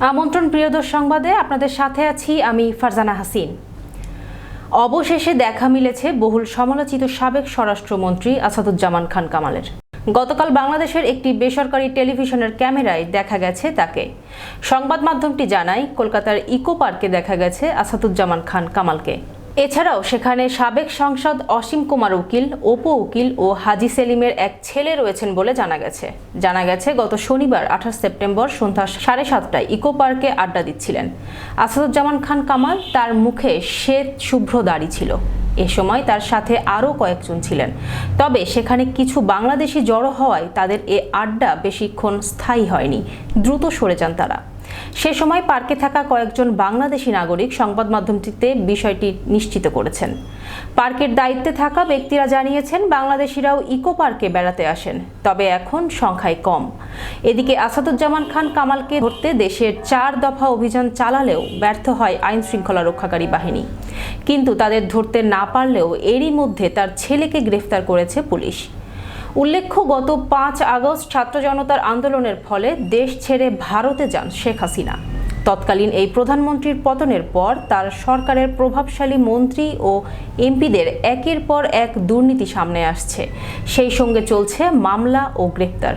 আমন্ত্রণ প্রিয়দর সংবাদে আপনাদের সাথে আছি আমি ফারজানা হাসিন। অবশেষে দেখা মিলেছে বহুল সমালোচিত সাবেক স্বরাষ্ট্রমন্ত্রী আসাদুজ্জামান খান কামালের। গতকাল বাংলাদেশের একটি বেসরকারি টেলিভিশনের ক্যামেরায় দেখা গেছে তাকে। সংবাদ মাধ্যমটি জানায়, কলকাতার ইকো পার্কে দেখা গেছে আসাদুজ্জামান খান কামালকে। এছাড়াও সেখানে সাবেক সাংসদ অসীম কুমার উকিল, অপু উকিল ও হাজি সেলিমের এক ছেলে রয়েছেন বলে জানা গেছে। জানা গেছে, গত শনিবার, আঠাশ সেপ্টেম্বর সন্ধ্যা সাড়ে সাতটায় ইকো পার্কে আড্ডা দিচ্ছিলেন। আসাদুজ্জামান খান কামাল তার মুখে শ্বেত শুভ্র দাড়ি ছিল। এ সময় তার সাথে আরও কয়েকজন ছিলেন। তবে সেখানে কিছু বাংলাদেশি জড়ো হওয়ায় তাদের এ আড্ডা বেশিক্ষণ স্থায়ী হয়নি। দ্রুত সরে যান তারা। সে সময় পার্কে থাকা কয়েকজন বাংলাদেশি নাগরিক সংবাদ মাধ্যমটিতে বিষয়টি নিশ্চিত করেছেন। পার্কের দায়িত্বে থাকা ব্যক্তিরা জানিয়েছেন, বাংলাদেশিরাও ইকো পার্কে বেড়াতে আসেন, তবে এখন সংখ্যায় কম। এদিকে আসাদুজ্জামান খান কামালকে ধরতে দেশের চার দফা অভিযান চালালেও ব্যর্থ হয় আইন শৃঙ্খলা রক্ষাকারী বাহিনী। কিন্তু তাদের ধরতে না পারলেও এরই মধ্যে তার ছেলেকে গ্রেফতার করেছে পুলিশ। উল্লেখ্য, গত পাঁচ আগস্ট ছাত্র জনতার আন্দোলনের ফলে দেশ ছেড়ে ভারতে যান শেখ হাসিনা। তৎকালীন এই প্রধানমন্ত্রীর পতনের পর তার সরকারের প্রভাবশালী মন্ত্রী ও এমপিদের একের পর এক দুর্নীতি সামনে আসছে। সেই সঙ্গে চলছে মামলা ও গ্রেপ্তার।